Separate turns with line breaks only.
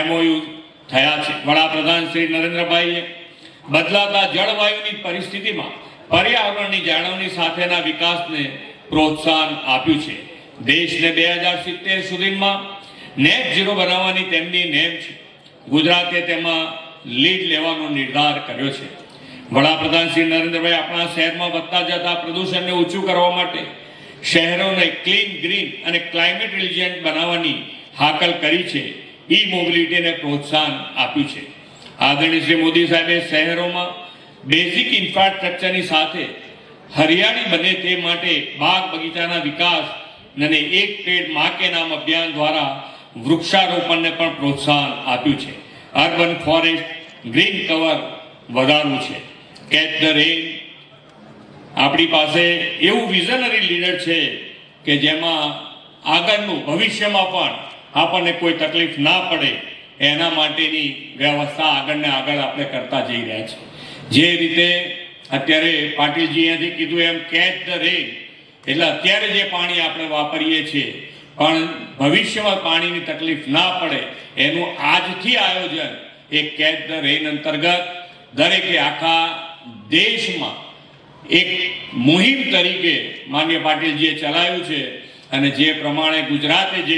MOU થયા છે. વડાપ્રધાન શ્રી નરેન્દ્રભાઈએ બદલાતા જળવાયુની પરિસ્થિતિમાં પર્યાવરણની જાળવણી સાથેના વિકાસને પ્રોત્સાહન આપ્યું છે. દેશને બે હજાર સિત્તેર સુધીમાં નેટ ઝીરો બનાવવાની તેમની નેમ છે. ગુજરાતે તેમાં લીડ લેવાનો નિર્ધાર કર્યો છે. વડાપ્રધાન શ્રી નરેન્દ્રભાઈ આપણા શહેરમાં વધતા જતા પ્રદૂષણને ઓછું કરવા માટે શહેરોને ક્લીન ગ્રીન અને ક્લાઇમેટ રિલિજન્ટ બનાવવાની હાકલ કરી છે. ઈ મોબિલિટીને પ્રોત્સાહન આપ્યું છે. આદરણીય શ્રી મોદી સાહેબે શહેરોમાં બેઝિક ઇન્ફ્રાસ્ટ્રક્ચરની સાથે હરિયાળી બને તે માટે બાગ બગીચાના વિકાસ અને એક પેડમાં કે નામ અભિયાન દ્વારા વૃક્ષારોપણને પણ પ્રોત્સાહન આપ્યું છે. અર્બન ફોરેસ્ટ ગ્રીન કવર વધારવું છે. કેચ ધ રેન આપણી પાસે એવું વિઝનરી લીડર છે કે જેમાં આગળનું ભવિષ્યમાં પણ આપણને કોઈ તકલીફ ના પડે, એના માટેની વ્યવસ્થા આગળને આગળ આપણે કરતા જઈ રહ્યા છીએ. જે રીતે અત્યારે પાટીલજી અહીંયાથી કીધું એમ કેચ ધ રેન એટલે અત્યારે જે પાણી આપણે વાપરીએ છીએ, પણ ભવિષ્યમાં પાણીની તકલીફ ના પડે, એનું આજથી આયોજન એ કેચ ધ રેન અંતર્ગત દરેકે આખા દેશમાં એક મુહિમ તરીકે માન્ય પાટીલજીએ ચલાવ્યું છે અને જે પ્રમાણે ગુજરાતે જે